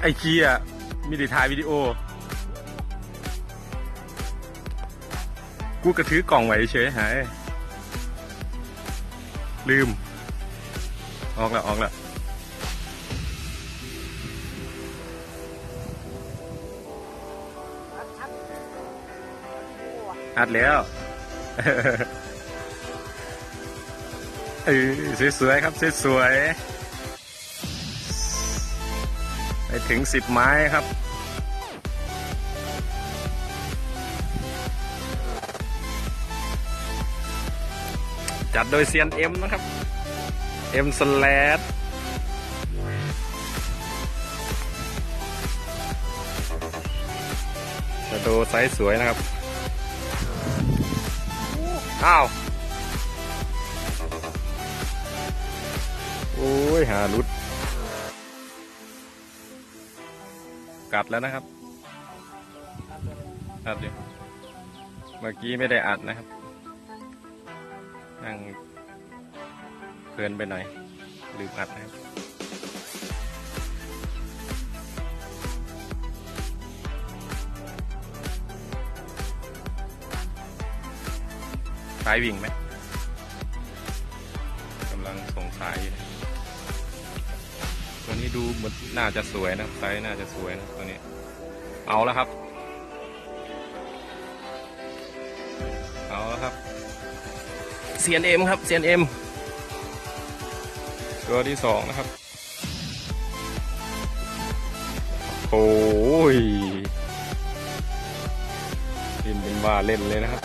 ไอ้เคียมีแต่ถ่ายวิดีโอ กูกระถือกล่องไว้เฉยหาย ลืม ออกแล้ว ออกแล้วอัดแล้ว เออสวยๆครับ สวยๆ ถึงสิบไม้ครับ จัดโดยเซียนเอ็มนะครับเอ็มสแลดจะดูไซส์สวยนะครับ อ้าว โอ้ย หารุด กัดแล้วนะครับอัดอยู่เมื่อกี้ไม่ได้อัดนะครับนั่งเพลินไปหน่อยลืมอัดนะครับสายวิ่งไหมกำลังส่งสายอยู่ ตัวนี้ดูเหมือนน่าจะสวยนะไซส์น่าจะสวยนะตัวนี้ เอาแล้วครับ เอาแล้วครับ CNM ครับ CNM ตัวที่สองนะครับ โอ้ยดินเป็นว่าเล่นเลยนะครับ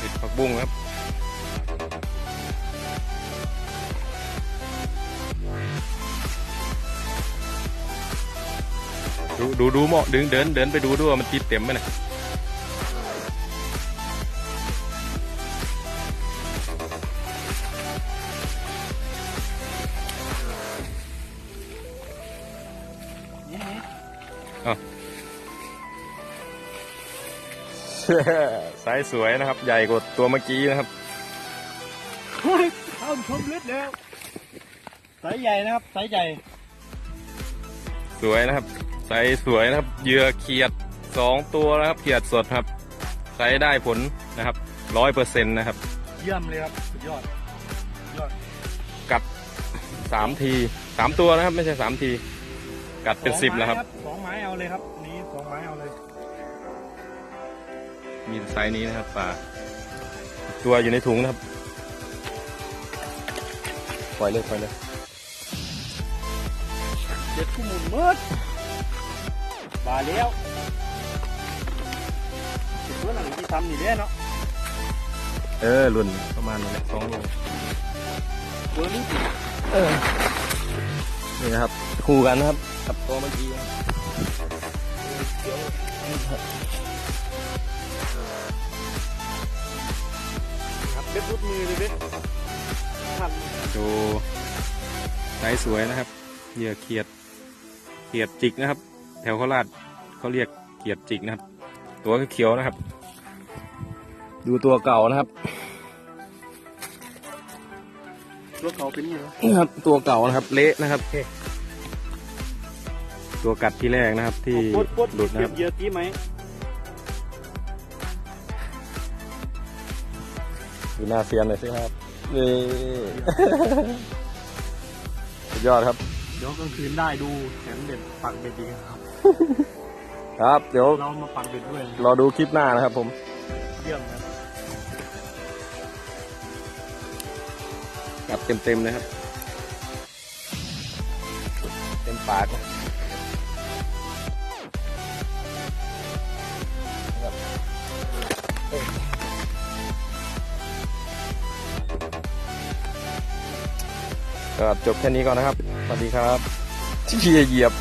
ติดผักบุ้งครับ ดูดูดูเหมาะดึงเดินเดินไปดูด้วยว่ามันติดเต็มไหมนะอ้าวไซส์สวยนะครับ ใหญ่กว่าตัวเมื่อกี้นะครับเฮ้ยเข้าชมลึกแล้วสายใหญ่นะครับ สายใหญ่ สวยนะครับ ไซส์สวยนะครับเหยื่อเขียดสองตัวนะครับเขียดสดครับใช้ได้ผลนะครับร้อยเปอร์เซ็นต์นะครับ เยี่ยมเลยครับสุดยอดยอดกัดสามทีสามตัวนะครับ ไม่ใช่สามที กัดเป็นสิบแล้วครับสองไม้เอาเลยครับ นี่สองไม้เอาเลย มีไซส์นี้นะครับปลาตัวอยู่ในถุงนะครับปล่อยเลยปล่อยเลยเด็ดคู่หมุนมืด บาแล้วเด็ดตัวหลังที่ทำนี่แน่เนาะเออรุ่นประมาณนี้แหละสองโลตัวนี้สิเออนี่นะครับคู่กันนะครับกับตัวเมื่อกี้ครับครับเด็ดรุดมือเลยเด็ดทดูไซส์สวยนะครับเหยื่อเขียดเขียดจิกนะครับแถวโคราชเขาเรียกเขียดจิกนะครับ ตัวเขียวๆนะครับ ดูตัวเก่านะครับำตัวเขาเป็นยังไงนี่ครับตัวเก่านะครับ เละนะครับ ตัวกัดที่แรกนะครับ ที่ปวดปวดหลุดนะครับเยอะกี้ไหมดูหน้าเซียนหน่อยสิครับนี่สุดยอดครับ เดี๋ยวกลางคืนได้ดูแถมเด็ดปักเด็ดดีครับ ครับเดี๋ยวเรามาปักเด็ดด้วยรอดูคลิปหน้านะครับผม เยี่ยมครับกัดเต็มๆเลยครับ เต็มปากก็จบแค่นี้ก่อนนะครับ สวัสดีครับที่เหยียบ